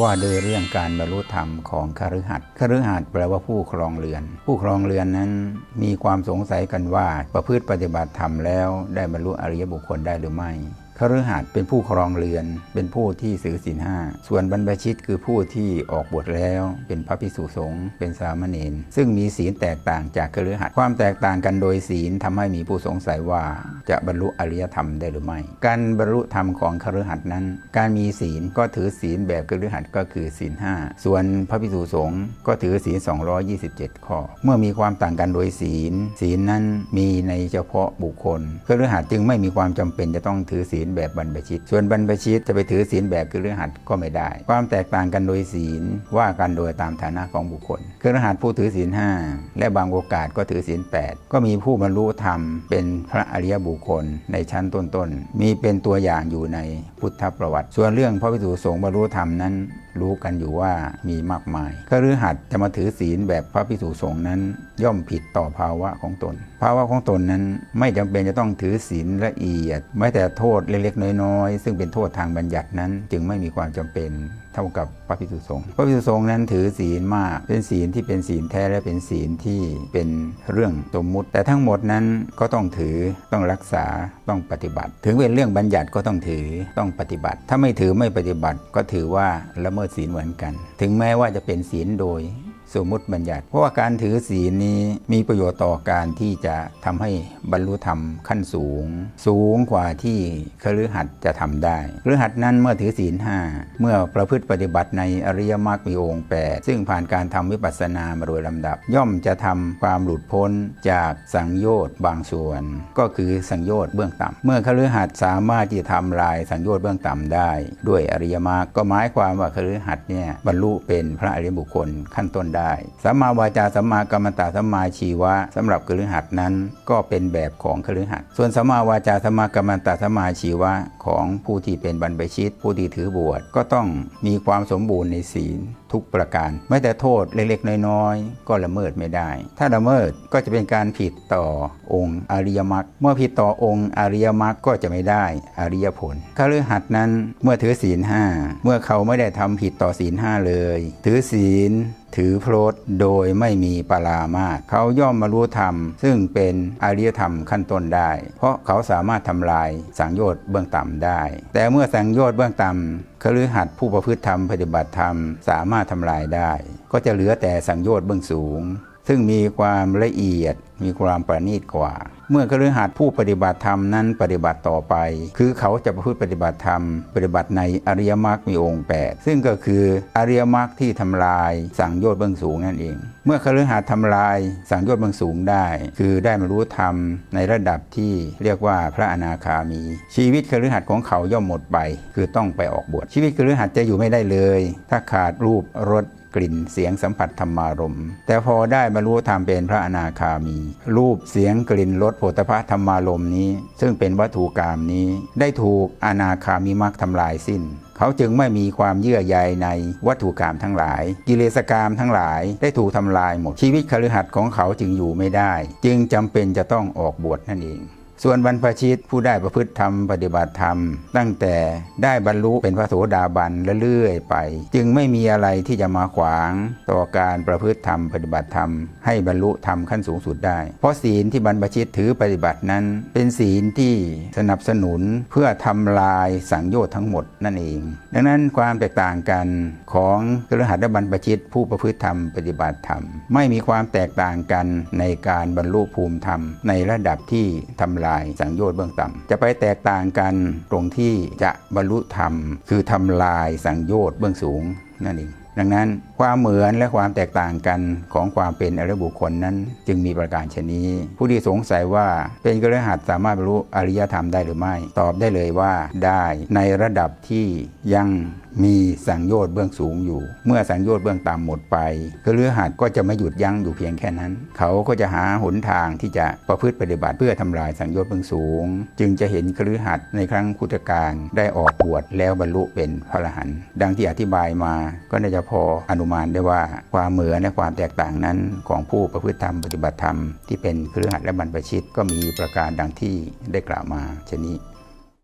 ว่าด้วยเรื่องการบรรลุธรรมของคฤหัสถ์คฤหัสถ์แปลว่าผู้ครองเรือน ผู้ครองเรือนนั้นมีความสงสัยกันว่าประพฤติปฏิบัติธรรมแล้วได้บรรลุอริยบุคคลได้หรือไม่ คฤหัสถ์เป็นผู้ครองเรือน เป็นผู้ที่ถือศีลห้า ส่วนบรรพชิตคือผู้ที่ออกบวชแล้ว เป็นพระภิกษุสงฆ์เป็นสามเณรซึ่งมีศีลแตกต่างจากคฤหัสถ์ความแตกต่างกันโดยศีลทำให้มีผู้สงสัยว่าจะบรรลุอริยธรรมได้หรือไม่ การบรรลุธรรมของคฤหัสถ์นั้น การมีศีลก็ถือศีลแบบคฤหัสถ์ก็คือศีลห้าส่วนพระภิกษุสงฆ์ก็ถือศีล 227 ข้อ เมื่อมีความต่างกันโดยศีล ศีลนั้นมีในเฉพาะบุคคลคฤหัสถ์จึงไม่มีความจำเป็นจะต้องถือศีลแบบบรรพชิต ส่วนบรรพชิตจะไปถือศีลแบบคือฤหัสก็ไม่ได้ ความแตกต่างกันโดยศีลว่ากันโดยตามฐานะของบุคคลคฤหัสผู้ถือศีลห้าและบางโอกาสก็ถือศีล8ก็มีผู้บรรลุธรรมเป็นพระอริยบุคคลในชั้นต้นๆ มีเป็นตัวอย่างอยู่ในพุทธประวัติ ส่วนเรื่องพระภิกษุสงฆ์บรรลุธรรมนั้นรู้กันอยู่ว่ามีมากมายคฤหัสถ์จะมาถือศีลแบบพระภิกษุสงฆ์นั้น ย่อมผิดต่อภาวะของตน ภาวะของตนนั้นไม่จำเป็นจะต้องถือศีลละเอียดแม้แต่โทษเล็กๆ น้อยๆ ซึ่งเป็นโทษทางบัญญัตินั้น จึงไม่มีความจำเป็นเท่ากับพระภิกษุสงฆ์พระภิกษุสงฆ์นั้นถือศีลมาก เป็นศีลที่เป็นศีลแท้และเป็นศีลที่เป็นเรื่องสมมุติ แต่ทั้งหมดนั้นก็ต้องถือต้องรักษาต้องปฏิบัติ ถึงเป็นเรื่องบัญญัติก็ต้องถือต้องปฏิบัติ ถ้าไม่ถือไม่ปฏิบัติก็ถือว่าละเมิดศีลเหมือนกัน ถึงแม้ว่าจะเป็นศีลโดย สมมุติบัญญัติ เพราะว่าการถือศีลนี้มีประโยชน์ต่อการที่จะทำให้บรรลุธรรมขั้นสูง สูงกว่าที่คฤหัสถ์จะทำได้คฤหัสถ์นั้นเมื่อถือศีลห้าเมื่อประพฤติปฏิบัติในอริยมรรคมีองค์ 8 ซึ่งผ่านการทำวิปัสสนามาโดยลำดับ ย่อมจะทำความหลุดพ้นจากสังโยชน์บางส่วน ก็คือสังโยชน์เบื้องต่ำเมื่อคฤหัสถ์สามารถที่จะทำลายสังโยชน์เบื้องต่ำได้ ด้วยอริยมรรคก็หมายความว่าคฤหัสถ์เนี่ยบรรลุเป็นพระอริยบุคคลขั้นต้นได้สัมมาวาจาสัมมากรรมตะสัมมาชีวะสำหรับคฤหัสถ์นั้น ก็เป็นแบบของคฤหัสถ์ส่วนสัมมาวาจาสัมมากรรมตะสัมมาชีวะของผู้ที่เป็นบรรพชิต ผู้ที่ถือบวชก็ต้องมีความสมบูรณ์ในศีลทุกประการแม้แต่โทษเล็กๆ น้อยๆ ก็ละเมิดไม่ได้ ถ้าละเมิดก็จะเป็นการผิดต่อองค์อริยมรรคเมื่อผิดต่อองค์อริยมรรคก็จะไม่ได้อริยผลคฤหัสถ์นั้นเมื่อถือศีลห้าเมื่อเขาไม่ได้ทำผิดต่อศีลห้าเลย ถือศีล ถือโพลดโดยไม่มีปรามาสเขาย่อมมารู้ธรรม ซึ่งเป็นอริยธรรมขั้นต้นได้ เพราะเขาสามารถทำลายสังโยชน์เบื้องต่ำได้ แต่เมื่อสังโยชน์เบื้องต่ำคฤหัสถ์ผู้ประพฤติธรรมปฏิบัติธรรมสามารถทำลายได้ ก็จะเหลือแต่สังโยชน์เบื้องสูง ซึ่งมีความละเอียดมีความประณีตกว่า เมื่อคฤหัสถ์ผู้ปฏิบัติธรรมนั้นปฏิบัติต่อไป คือเขาจะประพฤติปฏิบัติธรรม ปฏิบัติในอริยมรรคมีองค์ 8 ซึ่งก็คืออริยมรรคที่ทำลายสังโยชน์เบื้องสูงนั่นเอง เมื่อคฤหัสถ์ทำลายสังโยชน์เบื้องสูงได้ คือได้มารู้ธรรมในระดับที่เรียกว่าพระอนาคามี ชีวิตคฤหัสถ์ของเขาย่อมหมดไป คือต้องไปออกบวชชีวิตคฤหัสถ์จะอยู่ไม่ได้เลย ถ้าขาดรูปรสกลิ่นเสียงสัมผัสธรรมารมณ์แต่พอได้บรรลุธรรมเป็นพระอนาคามีรูปเสียงกลิ่นรสโผฏฐัพพธรรมารมนี้ ซึ่งเป็นวัตถุกรรมนี้ ได้ถูกอนาคามีมรรคทำลายสิ้น เขาจึงไม่มีความเยื่อใยในวัตถุกรรมทั้งหลาย กิเลสกรรมทั้งหลายได้ถูกทำลายหมดชีวิตคฤหัสถ์ของเขาจึงอยู่ไม่ได้ จึงจำเป็นจะต้องออกบวชนั่นเอง ส่วนบรรพชิตผู้ได้ประพฤติธรรมปฏิบัติธรรม ตั้งแต่ได้บรรลุเป็นพระโสดาบันเรื่อยไป จึงไม่มีอะไรที่จะมาขวางต่อการประพฤติธรรมปฏิบัติธรรม ให้บรรลุธรรมขั้นสูงสุดได้ เพราะศีลที่บรรพชิตถือปฏิบัตินั้น เป็นศีลที่สนับสนุนเพื่อทำลายสังโยชน์ทั้งหมดนั่นเอง ดังนั้นความแตกต่างกันของคฤหัสถ์และบรรพชิตผู้ประพฤติธรรมปฏิบัติธรรม ไม่มีความแตกต่างกันในการบรรลุภูมิธรรมในระดับที่ทำลายสังโยชน์เบื้องต่ำจะไปแตกต่างกันตรงที่จะบรรลุธรรม คือทำลายสังโยชน์เบื้องสูงนั่นเองดังนั้นความเหมือนและความแตกต่างกันของความเป็นอริยบุคคลนั้น จึงมีประการชนนี้ ผู้ที่สงสัยว่าเป็นกระหัสสามารถบรรลุอริยธรรมได้หรือไม่ ตอบได้เลยว่าได้ในระดับที่ยังมีสังโยชน์เบื้องสูงอยู่ เมื่อสังโยชน์เบื้องต่ำหมดไปกระหัสก็จะไม่หยุดยั้งอยู่เพียงแค่นั้น เขาก็จะหาหนทางที่จะประพฤติปฏิบัติเพื่อทำลายสังโยชน์เบื้องสูง จึงจะเห็นคฤหัสในครั้งพุทธกาลได้ออกบวชแล้วบรรลุเป็นพระอรหันต์ดังที่อธิบายมาก็น่าจะพออนุมานได้ว่าความเหมือนและความแตกต่างนั้น ของผู้ประพฤติธรรมปฏิบัติธรรมที่เป็นเครือขัดและบรรพชิตก็มีประการดังที่ได้กล่าวมาเช่นนี้